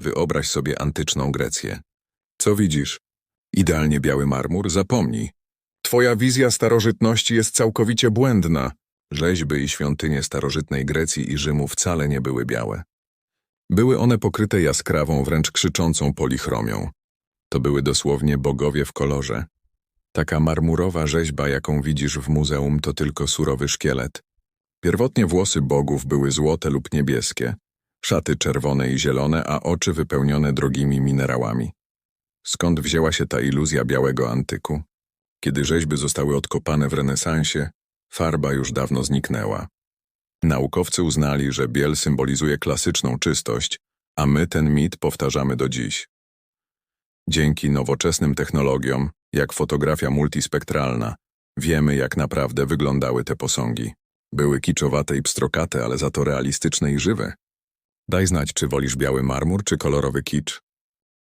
Wyobraź sobie antyczną Grecję. Co widzisz? Idealnie biały marmur? Zapomnij. Twoja wizja starożytności jest całkowicie błędna. Rzeźby i świątynie starożytnej Grecji i Rzymu wcale nie były białe. Były one pokryte jaskrawą, wręcz krzyczącą polichromią. To były dosłownie bogowie w kolorze. Taka marmurowa rzeźba, jaką widzisz w muzeum, to tylko surowy szkielet. Pierwotnie włosy bogów były złote lub niebieskie, szaty czerwone i zielone, a oczy wypełnione drogimi minerałami. Skąd wzięła się ta iluzja białego antyku? Kiedy rzeźby zostały odkopane w renesansie, farba już dawno zniknęła. Naukowcy uznali, że biel symbolizuje klasyczną czystość, a my ten mit powtarzamy do dziś. Dzięki nowoczesnym technologiom, jak fotografia multispektralna, wiemy jak naprawdę wyglądały te posągi. Były kiczowate i pstrokate, ale za to realistyczne i żywe. Daj znać, czy wolisz biały marmur, czy kolorowy kicz.